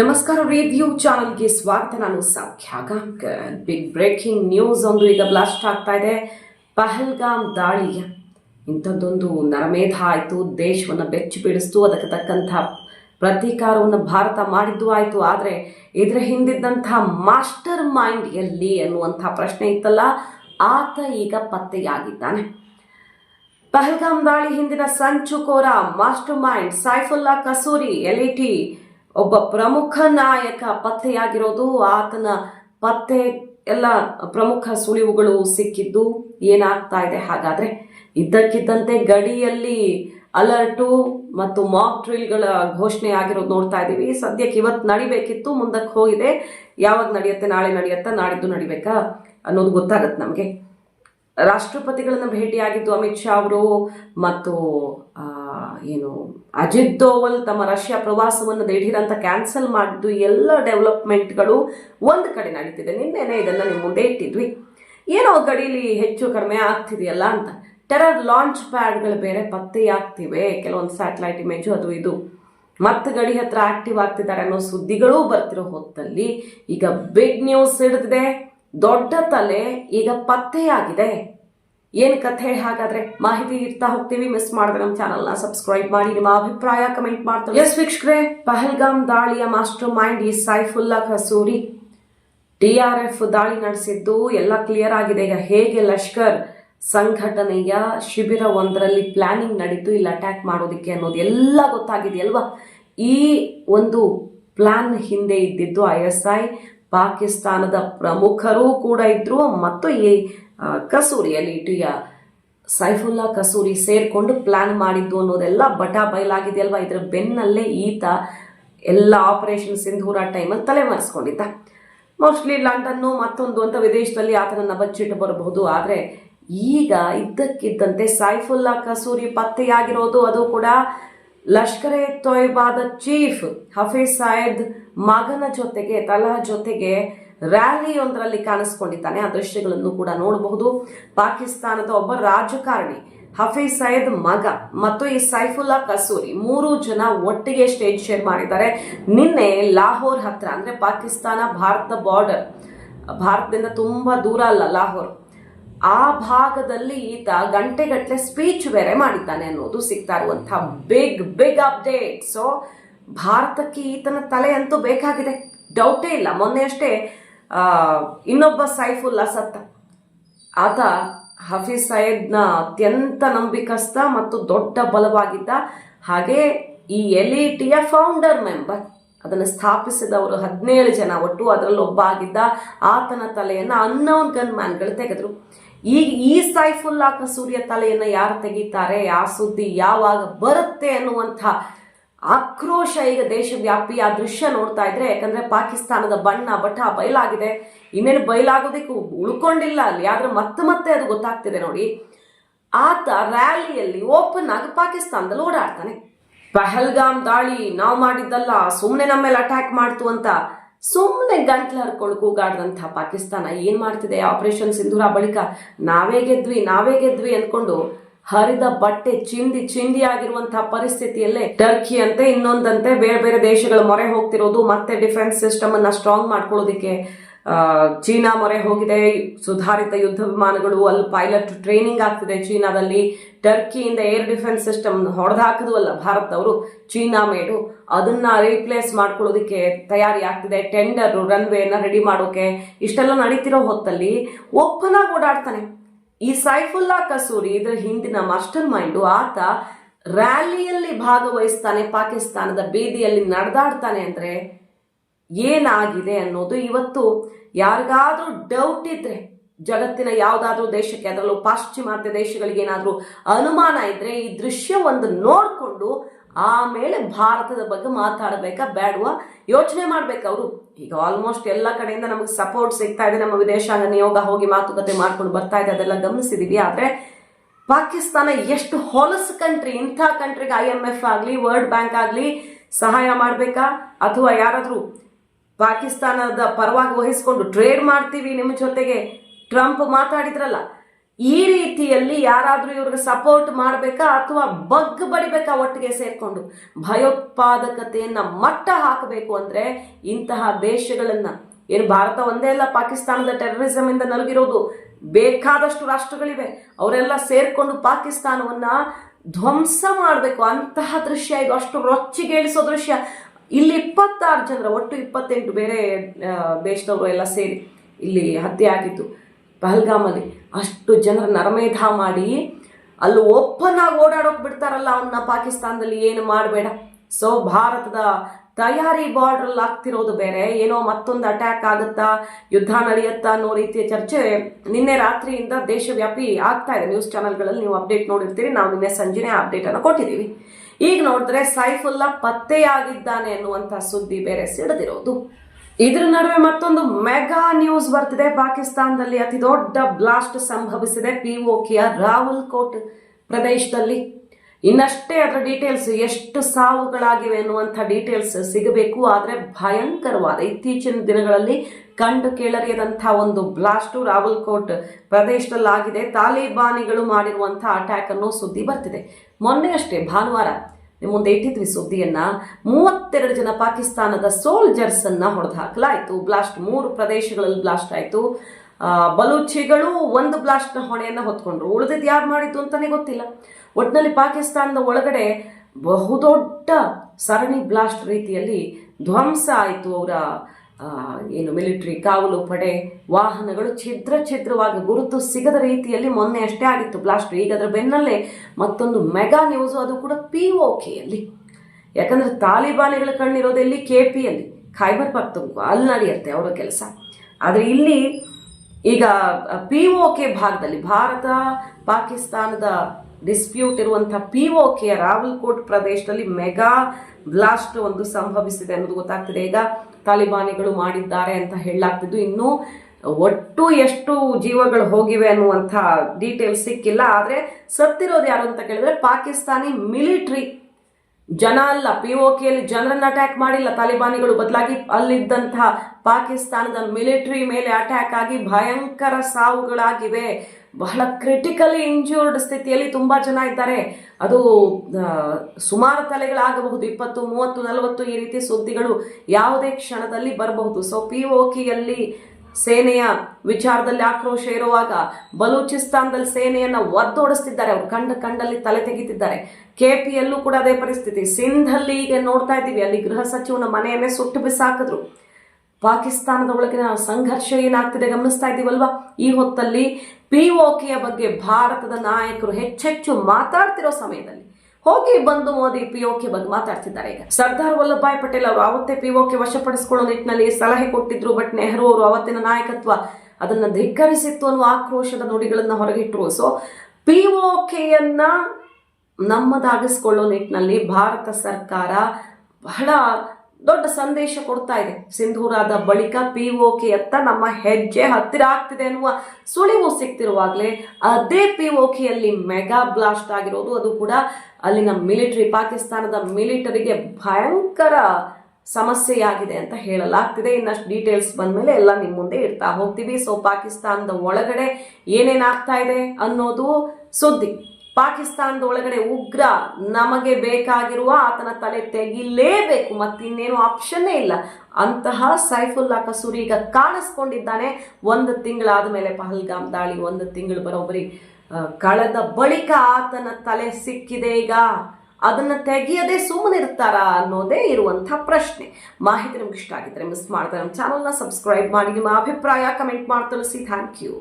ನಮಸ್ಕಾರ ರೇಡಿಯೋ ಚಾನಲ್ಗೆ ಸ್ವಾಗತ. ನಾನು ಸೌಖ್ಯ ಬಿಗ್ ಬ್ರೇಕಿಂಗ್ ನ್ಯೂಸ್ ಒಂದು ಈಗ ಬ್ಲಾಸ್ಟ್ ಆಗ್ತಾ ಇದೆ. ಪಹಲ್ಗಾಮ್ ದಾಳಿ. ಇಂಥದ್ದೊಂದು ನರಮೇಧ ಆಯಿತು. ದೇಶವನ್ನು ಬೆಚ್ಚಿ ಬೀಳಿಸ್ತು. ಅದಕ್ಕೆ ತಕ್ಕಂಥ ಪ್ರತೀಕಾರವನ್ನು ಭಾರತ ಮಾಡಿದ್ದು ಆಯಿತು. ಆದರೆ ಇದರ ಹಿಂದಿದ್ದಂಥ ಮಾಸ್ಟರ್ ಮೈಂಡ್ ಎಲ್ಲಿ ಅನ್ನುವಂಥ ಪ್ರಶ್ನೆ ಇತ್ತಲ್ಲ. ಆತ ಈಗ ಪತ್ತೆಯಾಗಿದ್ದಾನೆ. ಪಹಲ್ಗಾಮ್ ದಾಳಿ ಹಿಂದಿನ ಸಂಚುಕೋರ master mind, Saifullah Kasuri LeT ಒಬ್ಬ ಪ್ರಮುಖ ನಾಯಕ, ಪತ್ತೆಯಾಗಿರೋದು ಆತನ ಪತ್ತೆ, ಎಲ್ಲ ಪ್ರಮುಖ ಸುಳಿವುಗಳು ಸಿಕ್ಕಿದ್ದು ಏನಾಗ್ತಾ ಇದೆ ಹಾಗಾದ್ರೆ? ಇದ್ದಕ್ಕಿದ್ದಂತೆ ಗಡಿಯಲ್ಲಿ ಅಲರ್ಟು ಮತ್ತು ಮಾಕ್ ಡ್ರಿಲ್ಗಳ ಘೋಷಣೆ ಆಗಿರೋದು ನೋಡ್ತಾ ಇದ್ದೀವಿ. ಸದ್ಯಕ್ಕೆ ಇವತ್ತು ನಡಿಬೇಕಿತ್ತು, ಮುಂದಕ್ಕೆ ಹೋಗಿದೆ. ಯಾವಾಗ ನಡೆಯುತ್ತೆ, ನಾಳೆ ನಡೆಯುತ್ತಾ, ನಾಡಿದ್ದು ನಡಿಬೇಕಾ ಅನ್ನೋದು ಗೊತ್ತಾಗತ್ತೆ ನಮಗೆ. ರಾಷ್ಟ್ರಪತಿಗಳನ್ನು ಭೇಟಿಯಾಗಿದ್ದು ಅಮಿತ್ ಶಾ ಅವರು ಮತ್ತು ಏನು, ಅಜಿತ್ ದೋವಲ್ ತಮ್ಮ ರಷ್ಯಾ ಪ್ರವಾಸವನ್ನು ದಿಢೀರಂತ ಕ್ಯಾನ್ಸಲ್ ಮಾಡಿದ್ದು, ಎಲ್ಲ ಡೆವಲಪ್ಮೆಂಟ್ಗಳು ಒಂದು ಕಡೆ ನಡೀತಿದೆ. ನಿನ್ನೆನೆ ಇದನ್ನು ನಿಮ್ಮ ಮುಂದೆ ಇಟ್ಟಿದ್ವಿ. ಏನೋ ಗಡಿಲಿ ಹೆಚ್ಚು ಕಡಿಮೆ ಆಗ್ತಿದೆಯಲ್ಲ ಅಂತ. ಟೆರರ್ ಲಾಂಚ್ ಪ್ಯಾಡ್ಗಳು ಬೇರೆ ಪತ್ತೆಯಾಗ್ತಿವೆ ಕೆಲವೊಂದು ಸ್ಯಾಟಲೈಟ್ ಇಮೇಜು ಅದು ಇದು. ಮತ್ತೆ ಗಡಿ ಹತ್ರ ಆಕ್ಟಿವ್ ಆಗ್ತಿದ್ದಾರೆ ಅನ್ನೋ ಸುದ್ದಿಗಳೂ ಬರ್ತಿರೋ ಹೊತ್ತಲ್ಲಿ ಈಗ ಬಿಗ್ ನ್ಯೂಸ್ ಹಿಡಿದಿದೆ. ದೊಡ್ಡ ತಲೆ ಈಗ ಪತ್ತೆಯಾಗಿದೆ ಏನ್ ಕಥೆ ಹಾಗಾದ್ರೆ ಮಾಹಿತಿ ಇರ್ತಾ ಹೋಗ್ತೀವಿ. ಮಿಸ್ ಮಾಡಿದ್ರೆ ನಮ್ಮ ಚಾನಲ್ನ ಸಬ್ಸ್ಕ್ರೈಬ್ ಮಾಡಿ, ನಿಮ್ಮ ಅಭಿಪ್ರಾಯ ಕಮೆಂಟ್ ಮಾಡ್ತಾರೆ ಎಸ್ ವೀಕ್ಷಕರೇ, ಪಹಲ್ಗಾಮ್ ದಾಳಿಯ ಮಾಸ್ಟರ್ ಮೈಂಡ್ ಈ ಸೈಫುಲ್ಲಾ ಕಸೂರಿ ಎಫ್ ದಾಳಿ ನಡೆಸಿದ್ದು ಎಲ್ಲ ಕ್ಲಿಯರ್ ಆಗಿದೆ. ಈಗ ಹೇಗೆ ಲಷ್ಕರ್ ಸಂಘಟನೆಯ ಶಿಬಿರ ಒಂದರಲ್ಲಿ ಪ್ಲಾನಿಂಗ್ ನಡೀತು, ಇಲ್ಲಿ ಅಟ್ಯಾಕ್ ಮಾಡೋದಕ್ಕೆ ಅನ್ನೋದು ಎಲ್ಲ ಗೊತ್ತಾಗಿದೆಯಲ್ವಾ ಈ ಒಂದು ಪ್ಲಾನ್ ಹಿಂದೆ ಇದ್ದಿದ್ದು ಐ ಎಸ್ ಐ ಪಾಕಿಸ್ತಾನದ ಪ್ರಮುಖರು ಕೂಡ ಇದ್ರು. ಮತ್ತು ಈ ಕಸೂರಿಯಲ್ಲಿ ಕಸೂರಿ ಇಟಿಯ ಸೈಫುಲ್ಲಾ ಕಸೂರಿ ಸೇರಿಕೊಂಡು ಪ್ಲಾನ್ ಮಾಡಿದ್ದು ಅನ್ನೋದೆಲ್ಲ ಬಟಾ ಬಯಲಾಗಿದೆಯಲ್ವಾ? ಇದರ ಬೆನ್ನಲ್ಲೇ ಈತ ಎಲ್ಲ ಆಪರೇಷನ್ ಸಿಂಧೂರ ಟೈಮಲ್ಲಿ ತಲೆಮರೆಸ್ಕೊಂಡಿದ್ದ. ಮೋಸ್ಟ್ಲಿ ಲಂಡನ್ನು ಮತ್ತೊಂದು ಅಂತ ವಿದೇಶದಲ್ಲಿ ಆತನನ್ನ ಬಚ್ಚಿಟ್ಟು ಬರಬಹುದು. ಆದರೆ ಈಗ ಇದ್ದಕ್ಕಿದ್ದಂತೆ ಸೈಫುಲ್ಲಾ ಕಸೂರಿ ಪತ್ತೆಯಾಗಿರೋದು ಅದು ಕೂಡ ಲಷ್ಕರ್ ಎ ತೊಯ್ಬಾದ ಚೀಫ್ ಹಫೀಜ್ ಸಾಯದ್ ಮಗನ ಜೊತೆಗೆ ತಲಹ ಜೊತೆಗೆ ರ್ಯಾಲಿಯೊಂದರಲ್ಲಿ ಕಾಣಿಸ್ಕೊಂಡಿದ್ದಾನೆ. ಆ ದೃಶ್ಯಗಳನ್ನು ಕೂಡ ನೋಡಬಹುದು. ಪಾಕಿಸ್ತಾನದ ಒಬ್ಬ ರಾಜಕಾರಣಿ ಹಫೀಜ್ ಸಯದ್ ಮಗ ಮತ್ತು ಈ ಸೈಫುಲ್ಲಾ ಕಸೂರಿ ಮೂರು ಜನ ಒಟ್ಟಿಗೆ ಸ್ಟೇಜ್ ಶೇರ್ ಮಾಡಿದ್ದಾರೆ. ನಿನ್ನೆ ಲಾಹೋರ್ ಹತ್ರ, ಅಂದ್ರೆ ಪಾಕಿಸ್ತಾನ ಭಾರತ ಬಾರ್ಡರ್ ಭಾರತದಿಂದ ತುಂಬಾ ದೂರ ಅಲ್ಲ, ಲಾಹೋರ್. ಆ ಭಾಗದಲ್ಲಿ ಈತ ಗಂಟೆಗಟ್ಟಲೆ ಸ್ಪೀಚ್ ಬೇರೆ ಮಾಡಿದ್ದಾನೆ ಅನ್ನೋದು ಸಿಗ್ತಾ ಇರುವಂತಹ ಬಿಗ್ ಬಿಗ್ ಅಪ್ಡೇಟ್ ಸೊ ಭಾರತಕ್ಕೆ ಈತನ ತಲೆ ಅಂತೂ ಬೇಕಾಗಿದೆ. ಡೌಟೇ ಇಲ್ಲ. ಮೊನ್ನೆ ಅಷ್ಟೇ ಇನ್ನೊಬ್ಬ ಸೈಫುಲ್ಲಾ ಸತ್ತ ಆತ ಹಫೀಜ್ ಸಯದ್ನ ಅತ್ಯಂತ ನಂಬಿಕಸ್ಥ ಮತ್ತು ದೊಡ್ಡ ಬಲವಾಗಿದ್ದ, ಹಾಗೆ ಈ ಎಲಿಟಿಯ ಫೌಂಡರ್ ಮೆಂಬರ್ ಅದನ್ನು ಸ್ಥಾಪಿಸಿದವರು ಹದಿನೇಳು ಜನ ಒಟ್ಟು. ಅದರಲ್ಲಿ ಒಬ್ಬ ಆಗಿದ್ದ, ಆತನ ತಲೆಯನ್ನು ಅನ್ನೌನ್ ಗನ್ ಮ್ಯಾನ್ಗಳು ತೆಗೆದ್ರು. ಈಗ ಈ ಸೈಫುಲ್ಲಾಕ ಸೂರ್ಯ ತಲೆಯನ್ನ ಯಾರು ತೆಗಿತಾರೆ? ಆ ಸುದ್ದಿ ಯಾವಾಗ ಬರುತ್ತೆ ಅನ್ನುವಂಥ ಆಕ್ರೋಶ ಈಗ ದೇಶವ್ಯಾಪಿ ಆ ದೃಶ್ಯ ನೋಡ್ತಾ ಇದ್ರೆ, ಯಾಕಂದ್ರೆ ಪಾಕಿಸ್ತಾನದ ಬಣ್ಣ, ಬಟ ಬಯಲಾಗಿದೆ. ಇನ್ನೇನು ಬಯಲಾಗೋದಕ್ಕೆ ಉಳ್ಕೊಂಡಿಲ್ಲ. ಅಲ್ಲಿ ಆದ್ರೆ ಮತ್ತೆ ಮತ್ತೆ ಅದು ಗೊತ್ತಾಗ್ತಿದೆ ನೋಡಿ. ಆತ ರ್ಯಾಲಿಯಲ್ಲಿ ಓಪನ್ ಆಗಿ ಪಾಕಿಸ್ತಾನದಲ್ಲಿ ಓಡಾಡ್ತಾನೆ. ಪಹಲ್ಗಾಮ್ ದಾಳಿ, ನಾವು ಮಾಡಿದ್ದಲ್ಲ ಸುಮ್ಮನೆ ನಮ್ಮ ಮೇಲೆ ಅಟ್ಯಾಕ್ ಮಾಡ್ತು ಅಂತ ಸುಮ್ಮನೆ ಗಂಟ್ಲು ಹರ್ಕೊಂಡು ಕೂಗಾಡ್ದಂಥ ಪಾಕಿಸ್ತಾನ ಏನು ಮಾಡ್ತಿದೆ? ಆಪರೇಷನ್ ಸಿಂಧೂರ ಬಳಿಕ ನಾವೇ ಗೆದ್ವಿ ನಾವೇ ಗೆದ್ವಿ ಅಂದ್ಕೊಂಡು ಹರಿದ ಬಟ್ಟೆ ಚಿಂದಿ ಚಿಂದಿ ಆಗಿರುವಂತಹ ಪರಿಸ್ಥಿತಿಯಲ್ಲೇ ಟರ್ಕಿ ಅಂತೆ ಇನ್ನೊಂದಂತೆ ಬೇರೆ ಬೇರೆ ದೇಶಗಳು ಮೊರೆ ಹೋಗ್ತಿರೋದು, ಮತ್ತೆ ಡಿಫೆನ್ಸ್ ಸಿಸ್ಟಮ್ ಅನ್ನ ಸ್ಟ್ರಾಂಗ್ ಮಾಡ್ಕೊಳ್ಳೋದಿಕ್ಕೆ ಚೀನಾ ಮೊರೆ ಹೋಗಿದೆ. ಸುಧಾರಿತ ಯುದ್ಧ ವಿಮಾನಗಳು, ಅಲ್ಲಿ ಪೈಲಟ್ ಟ್ರೈನಿಂಗ್ ಆಗ್ತಿದೆ ಚೀನಾದಲ್ಲಿ. ಟರ್ಕಿಯಿಂದ ಏರ್ ಡಿಫೆನ್ಸ್ ಸಿಸ್ಟಮ್ ಹೊಡೆದು ಹಾಕಿದ್ವಲ್ಲ ಭಾರತದವರು. ಚೀನಾ ಮೇಡು, ಅದನ್ನ ರೀಪ್ಲೇಸ್ ಮಾಡ್ಕೊಳ್ಳೋದಕ್ಕೆ ತಯಾರಿ ಆಗ್ತಿದೆ. ಟೆಂಡರ್ ರನ್ವೇನ ರೆಡಿ ಮಾಡೋಕೆ. ಇಷ್ಟೆಲ್ಲ ನಡೀತಿರೋ ಹೊತ್ತಲ್ಲಿ ಆಗಿ ಓಡಾಡ್ತಾನೆ. ಈ ಸೈಫುಲ್ಲಾ ಕಸೂರಿ ಇದರ ಹಿಂದಿನ ಮಾಸ್ಟರ್ ಮೈಂಡು ಆತ ರ್ಯಾಲಿಯಲ್ಲಿ ಭಾಗವಹಿಸ್ತಾನೆ, ಪಾಕಿಸ್ತಾನದ ಬೀದಿಯಲ್ಲಿ ನಡೆದಾಡ್ತಾನೆ ಅಂದ್ರೆ ಏನಾಗಿದೆ ಅನ್ನೋದು ಇವತ್ತು ಯಾರಿಗಾದ್ರೂ ಡೌಟ್ ಇದ್ರೆ, ಜಗತ್ತಿನ ಯಾವುದಾದ್ರೂ ದೇಶಕ್ಕೆ, ಅದರಲ್ಲೂ ಪಾಶ್ಚಿಮಾತ್ಯ ದೇಶಗಳಿಗೆ ಏನಾದರೂ ಅನುಮಾನ ಇದ್ರೆ ಈ ದೃಶ್ಯ ಒಂದು ನೋಡ್ಕೊಂಡು ಆಮೇಲೆ ಭಾರತದ ಬಗ್ಗೆ ಮಾತಾಡಬೇಕಾ ಬೇಡವಾ ಯೋಚನೆ ಅವರು. ಈಗ ಆಲ್ಮೋಸ್ಟ್ ಎಲ್ಲ ಕಡೆಯಿಂದ ನಮಗೆ ಸಪೋರ್ಟ್ ಸಿಗ್ತಾ ಇದೆ, ನಮ್ಮ ವಿದೇಶಾಂಗ ನಿಯೋಗ ಹೋಗಿ ಮಾತುಕತೆ ಮಾಡ್ಕೊಂಡು ಬರ್ತಾ ಇದೆ, ಅದೆಲ್ಲ ಗಮನಿಸಿದೀವಿ. ಆದ್ರೆ ಪಾಕಿಸ್ತಾನ ಎಷ್ಟು ಹೊಲಸು ಕಂಟ್ರಿ ಇಂಥ ಕಂಟ್ರಿಗೆ ಐ ಎಂ ಎಫ್ ಆಗಲಿ ವರ್ಲ್ಡ್ ಬ್ಯಾಂಕ್ ಆಗಲಿ ಸಹಾಯ ಮಾಡಬೇಕಾ? ಅಥವಾ ಯಾರಾದರೂ ಪಾಕಿಸ್ತಾನದ ಪರವಾಗಿ ವಹಿಸ್ಕೊಂಡು ಟ್ರೇಡ್ ಮಾಡ್ತೀವಿ ನಿಮ್ಮ ಜೊತೆಗೆ. ಟ್ರಂಪ್ ಮಾತಾಡಿದ್ರಲ್ಲ, ಈ ರೀತಿಯಲ್ಲಿ ಯಾರಾದರೂ ಇವ್ರಿಗೆ ಸಪೋರ್ಟ್ ಮಾಡಬೇಕಾ ಅಥವಾ ಬಗ್ ಬಡಿಬೇಕಾ ಒಟ್ಟಿಗೆ ಸೇರಿಕೊಂಡು? ಭಯೋತ್ಪಾದಕತೆಯನ್ನು ಮಟ್ಟ ಹಾಕಬೇಕು ಅಂದರೆ ಇಂತಹ ದೇಶಗಳನ್ನು, ಏನು ಭಾರತ ಒಂದೇ ಅಲ್ಲ, ಪಾಕಿಸ್ತಾನದ ಟೆರರಿಸಂ ಇಂದ ನಲುಗಿರೋದು ಬೇಕಾದಷ್ಟು ರಾಷ್ಟ್ರಗಳಿವೆ. ಅವರೆಲ್ಲ ಸೇರಿಕೊಂಡು ಪಾಕಿಸ್ತಾನವನ್ನ ಧ್ವಂಸ ಮಾಡಬೇಕು. ಅಂತಹ ದೃಶ್ಯ ಇದು, ಅಷ್ಟು ರೊಚ್ಚಿಗೇಳಿಸೋ ದೃಶ್ಯ. ಇಲ್ಲಿ ಇಪ್ಪತ್ತಾರು ಜನರ ಒಟ್ಟು ಇಪ್ಪತ್ತೆಂಟು ಬೇರೆ ದೇಶದವರು ಎಲ್ಲ ಸೇರಿ ಇಲ್ಲಿ ಹತ್ಯೆ ಆಗಿತ್ತು ಪಹಲ್ಗಾಮಲ್ಲಿ. ಅಷ್ಟು ಜನರ ನರಮೇಧ ಮಾಡಿ ಅಲ್ಲಿ ಓಪನ್ ಆಗಿ ಓಡಾಡೋಕೆ ಬಿಡ್ತಾರಲ್ಲ ಅವನ್ನ ಪಾಕಿಸ್ತಾನದಲ್ಲಿ, ಏನು ಮಾಡಬೇಡ. ಸೊ ಭಾರತದ ತಯಾರಿ ಬಾರ್ಡ್ರಲ್ಲಿ ಆಗ್ತಿರೋದು ಬೇರೆ. ಏನೋ ಮತ್ತೊಂದು ಅಟ್ಯಾಕ್ ಆಗುತ್ತಾ, ಯುದ್ಧ ನಡೆಯುತ್ತಾ ಅನ್ನೋ ರೀತಿಯ ಚರ್ಚೆ ನಿನ್ನೆ ರಾತ್ರಿಯಿಂದ ದೇಶವ್ಯಾಪಿ ಆಗ್ತಾ ಇದೆ. ನ್ಯೂಸ್ ಚಾನೆಲ್ಗಳಲ್ಲಿ ನೀವು ಅಪ್ಡೇಟ್ ನೋಡಿರ್ತೀರಿ. ನಾವು ನಿನ್ನೆ ಸಂಜೆನೇ ಅಪ್ಡೇಟನ್ನು ಕೊಟ್ಟಿದ್ದೀವಿ. ಈಗ ನೋಡಿದ್ರೆ ಸೈಫುಲ್ಲಾ ಪತ್ತೆಯಾಗಿದ್ದಾನೆ ಅನ್ನುವಂಥ ಸುದ್ದಿ ಬೇರೆ ಸಿಡದಿರೋದು. ಇದ್ರ ನಡುವೆ ಮತ್ತೊಂದು ಮೆಗಾ ನ್ಯೂಸ್ ಬರ್ತಿದೆ. ಪಾಕಿಸ್ತಾನದಲ್ಲಿ ಅತಿ ದೊಡ್ಡ ಬ್ಲಾಸ್ಟ್ ಸಂಭವಿಸಿದೆ. ಪಿಒಕೆಯ ರಾಹುಲ್ ಕೋಟ್ ಪ್ರದೇಶದಲ್ಲಿ. ಇನ್ನಷ್ಟೇ ಅದರ ಡೀಟೇಲ್ಸ್ ಎಷ್ಟು ಸಾವುಗಳಾಗಿವೆ ಅನ್ನುವಂಥ ಡೀಟೇಲ್ಸ್ ಸಿಗಬೇಕು. ಆದರೆ ಭಯಂಕರವಾದ ಇತ್ತೀಚಿನ ದಿನಗಳಲ್ಲಿ ಕಂಡು ಕೇಳರಿಯದಂಥ ಒಂದು ಬ್ಲಾಸ್ಟು ರಾವಲ್ಕೋಟ್ ಪ್ರದೇಶದಲ್ಲಿ ಆಗಿದೆ ತಾಲಿಬಾನಿಗಳು ಮಾಡಿರುವಂಥ ಅಟ್ಯಾಕ್ ಅನ್ನೋ ಸುದ್ದಿ ಬರ್ತಿದೆ. ಮೊನ್ನೆ ಅಷ್ಟೇ ಭಾನುವಾರ ಮುಂದೆ ಇಟ್ಟಿದ್ವಿ ಸುದ್ದಿಯನ್ನ. ಮೂವತ್ತೆರಡು ಜನ ಪಾಕಿಸ್ತಾನದ ಸೋಲ್ಜರ್ಸ್ ಅನ್ನ ಹೊಡೆದು ಹಾಕಲಾಯಿತು. ಬ್ಲಾಸ್ಟ್ ಮೂರು ಪ್ರದೇಶಗಳಲ್ಲಿ ಬ್ಲಾಸ್ಟ್ ಆಯಿತು. ಬಲೂಚಿಗಳು ಒಂದು ಬ್ಲಾಸ್ಟ್ನ ಹೊಣೆಯನ್ನು ಹೊತ್ಕೊಂಡ್ರು. ಉಳಿದಿದ್ದು ಯಾರು ಮಾಡಿದ್ದು ಅಂತಾನೆ ಗೊತ್ತಿಲ್ಲ. ಒಟ್ಟಿನಲ್ಲಿ ಪಾಕಿಸ್ತಾನದ ಒಳಗಡೆ ಬಹುದೊಡ್ಡ ಸರಣಿ ಬ್ಲಾಸ್ಟ್ ರೀತಿಯಲ್ಲಿ ಧ್ವಂಸ ಆಯಿತು ಅವರ ಏನು ಮಿಲಿಟರಿ ಕಾವಲು ಪಡೆ ವಾಹನಗಳು ಛಿದ್ರ ಛಿದ್ರವಾಗಿ ಗುರುತು ಸಿಗದ ರೀತಿಯಲ್ಲಿ ಮೊನ್ನೆ ಅಷ್ಟೇ ಆಗಿತ್ತು ಬ್ಲಾಸ್ಟ್. ಈಗ ಅದರ ಬೆನ್ನಲ್ಲೇ ಮತ್ತೊಂದು ಮೆಗಾ ನ್ಯೂಸ್, ಅದು ಕೂಡ ಪಿ ಕೆಯಲ್ಲಿ ಯಾಕಂದ್ರೆ ತಾಲಿಬಾನಿಗಳ ಕಣ್ಣಿರೋದೆಲ್ಲಿ ಕೆ ಪಿಯಲ್ಲಿ ಖೈಬರ್ ಪಕ್ತು ಅಲ್ಲಿ ನಡೆಯುತ್ತೆ ಅವರ ಕೆಲಸ. ಆದರೆ ಇಲ್ಲಿ ಈಗ ಪಿ ಕೆ ಭಾಗದಲ್ಲಿ, ಭಾರತ, ಪಾಕಿಸ್ತಾನದ ಡಿಸ್ಪ್ಯೂಟ್ ಇರುವಂಥ ಪಿ ಕೆಯ ರಾವಲ್ಕೋಟ್ ಪ್ರದೇಶದಲ್ಲಿ ಮೆಗಾ ಬ್ಲಾಸ್ಟ್ ಒಂದು ಸಂಭವಿಸಿದೆ ಅನ್ನೋದು ಗೊತ್ತಾಗ್ತಿದೆ. ಈಗ ತಾಲಿಬಾನಿಗಳು ಮಾಡಿದ್ದಾರೆ ಅಂತ ಹೇಳಲಾಗ್ತಿದ್ದು. ಇನ್ನು ಒಟ್ಟು ಎಷ್ಟು ಜೀವಗಳು ಹೋಗಿವೆ ಅನ್ನುವಂಥ ಡೀಟೇಲ್ಸ್ ಸಿಕ್ಕಿಲ್ಲ. ಆದರೆ ಸತ್ತಿರೋದು ಯಾರು ಅಂತ ಕೇಳಿದ್ರೆ ಪಾಕಿಸ್ತಾನಿ ಮಿಲಿಟ್ರಿ ಜನ ಅಲ್ಲ ಪಿ ಯಲ್ಲಿ ಜನರನ್ನ ಅಟ್ಯಾಕ್ ಮಾಡಿಲ್ಲ. ತಾಲಿಬಾನಿಗಳು ಬದಲಾಗಿ ಅಲ್ಲಿದ್ದಂತಹ ಪಾಕಿಸ್ತಾನದ ಮಿಲಿಟರಿ ಮೇಲೆ ಅಟ್ಯಾಕ್ ಆಗಿ ಭಯಂಕರ ಸಾವುಗಳಾಗಿವೆ. ಬಹಳ ಕ್ರಿಟಿಕಲಿ ಇಂಜೂರ್ಡ್ ಸ್ಥಿತಿಯಲ್ಲಿ ತುಂಬಾ ಜನ ಇದ್ದಾರೆ. ಅದು ಸುಮಾರು ತಲೆಗಳಾಗಬಹುದು. ಇಪ್ಪತ್ತು, ಮೂವತ್ತು, ನಲವತ್ತು ಈ ರೀತಿ ಸುದ್ದಿಗಳು ಯಾವುದೇ ಕ್ಷಣದಲ್ಲಿ ಬರಬಹುದು. ಸೊ ಪಿ ಯಲ್ಲಿ ಸೇನೆಯ ವಿಚಾರದಲ್ಲಿ ಆಕ್ರೋಶ ಇರುವಾಗ ಬಲೂಚಿಸ್ತಾನದಲ್ಲಿ ಸೇನೆಯನ್ನ ಒದ್ದೋಡಿಸ್ತಿದ್ದಾರೆ. ಅವರು ಕಂಡ, ಕಂಡಲ್ಲಿ ತಲೆ ತೆಗಿತಿದ್ದಾರೆ. ಕೆಪಿಯಲ್ಲೂ ಕೂಡ ಅದೇ ಪರಿಸ್ಥಿತಿ. ಸಿಂಧಲ್ಲಿ ಈಗ ನೋಡ್ತಾ ಇದ್ದೀವಿ. ಅಲ್ಲಿ ಗೃಹ ಸಚಿವನ ಮನೆಯನ್ನೇ ಸುಟ್ಟು ಬಿಸಾಕಿದ್ರು. ಪಾಕಿಸ್ತಾನದ ಒಳಗಿನ ಸಂಘರ್ಷ ಏನಾಗ್ತಿದೆ ಗಮನಿಸ್ತಾ ಇದ್ದೀವಲ್ವಾ ಈ ಹೊತ್ತಲ್ಲಿ ಪಿ ಬಗ್ಗೆ ಭಾರತದ ನಾಯಕರು ಹೆಚ್ಚೆಚ್ಚು ಮಾತಾಡ್ತಿರೋ ಸಮಯದಲ್ಲಿ ಹೋಗಿ ಬಂದು ಮೋದಿ ಪಿ ಕೆ ಬಗ್ಗೆ ಮಾತಾಡ್ತಿದ್ದಾರೆ ಈಗ. ಸರ್ದಾರ್ ವಲ್ಲಭಾಯ್ ಪಟೇಲ್ ಅವರು ಅವತ್ತೇ ಪಿ ಕೆ ವಶಪಡಿಸಿಕೊಳ್ಳೋ ನಿಟ್ಟಿನಲ್ಲಿ ಸಲಹೆ ಕೊಟ್ಟಿದ್ರು, ಬಟ್ ನೆಹರು ಅವರು ಅವತ್ತಿನ ನಾಯಕತ್ವ ಅದನ್ನ ಧಿಕ್ಕರಿಸಿತ್ತು ಅನ್ನುವ ಆಕ್ರೋಶದ ನುಡಿಗಳನ್ನ ಹೊರಗಿಟ್ಟರು ಸೊ ಪಿ ಕೆಯನ್ನ ನಮ್ಮದಾಗಿಸ್ಕೊಳ್ಳೋ ನಿಟ್ಟಿನಲ್ಲಿ ಭಾರತ ಸರ್ಕಾರ ಬಹಳ ದೊಡ್ಡ ಸಂದೇಶ ಕೊಡ್ತಾ ಇದೆ. ಸಿಂಧೂರಾದ ಬಳಿಕ ಪಿ ಅತ್ತ ನಮ್ಮ ಹೆಜ್ಜೆ ಹತ್ತಿರ ಆಗ್ತಿದೆ ಅನ್ನುವ ಸುಳಿವು ಸಿಕ್ತಿರುವಾಗಲೇ ಅದೇ ಪಿ ಯಲ್ಲಿ ಮೆಗಾ ಬ್ಲಾಸ್ಟ್ ಆಗಿರೋದು. ಅದು ಕೂಡ ಅಲ್ಲಿನ ಮಿಲಿಟರಿ ಪಾಕಿಸ್ತಾನದ ಮಿಲಿಟರಿಗೆ ಭಯಂಕರ ಸಮಸ್ಯೆಯಾಗಿದೆ ಅಂತ ಹೇಳಲಾಗ್ತಿದೆ. ಇನ್ನಷ್ಟು ಡೀಟೇಲ್ಸ್ ಬಂದ್ಮೇಲೆ ಎಲ್ಲ ನಿಮ್ಮ ಮುಂದೆ ಇಡ್ತಾ ಹೋಗ್ತೀವಿ. ಸೊ ಪಾಕಿಸ್ತಾನದ ಒಳಗಡೆ ಏನೇನಾಗ್ತಾ ಇದೆ ಅನ್ನೋದು ಸುದ್ದಿ. ಪಾಕಿಸ್ತಾನದ ಒಳಗಡೆ ಉಗ್ರ ನಮಗೆ ಬೇಕಾಗಿರುವ ಆತನ ತಲೆ ತೆಗಿಲೇಬೇಕು, ಮತ್ತಿನ್ನೇನು ಆಪ್ಷನ್ನೇ ಇಲ್ಲ. ಅಂತಹ ಸೈಫುಲ್ಲಾ ಕಸೂರಿ ಈಗ ಕಾಣಿಸ್ಕೊಂಡಿದ್ದಾನೆ. ಒಂದು ತಿಂಗಳಾದ ಮೇಲೆ ಪಹಲ್ಗಾಮ್ ದಾಳಿ, ಒಂದು ತಿಂಗಳು ಬರೋಬ್ಬರಿ. ಕಳೆದ ಬಳಿಕ ಆತನ ತಲೆ ಸಿಕ್ಕಿದೆ ಈಗ. ಅದನ್ನ ತೆಗೆಯದೆ ಸುಮ್ಮನಿರ್ತಾರಾ ಅನ್ನೋದೇ ಇರುವಂತಹ ಪ್ರಶ್ನೆ. ಮಾಹಿತಿ ನಿಮ್ಗೆ ಇಷ್ಟ ಆಗಿದ್ರೆ ಮಿಸ್ ಮಾಡ್ತಾರೆ ನಮ್ಮ ಚಾನಲ್ನ ಸಬ್ಸ್ಕ್ರೈಬ್ ಮಾಡಿ. ನಿಮ್ಮ ಅಭಿಪ್ರಾಯ ಕಮೆಂಟ್ ಮಾಡಿ ತಿಳಿಸಿ ಥ್ಯಾಂಕ್ ಯು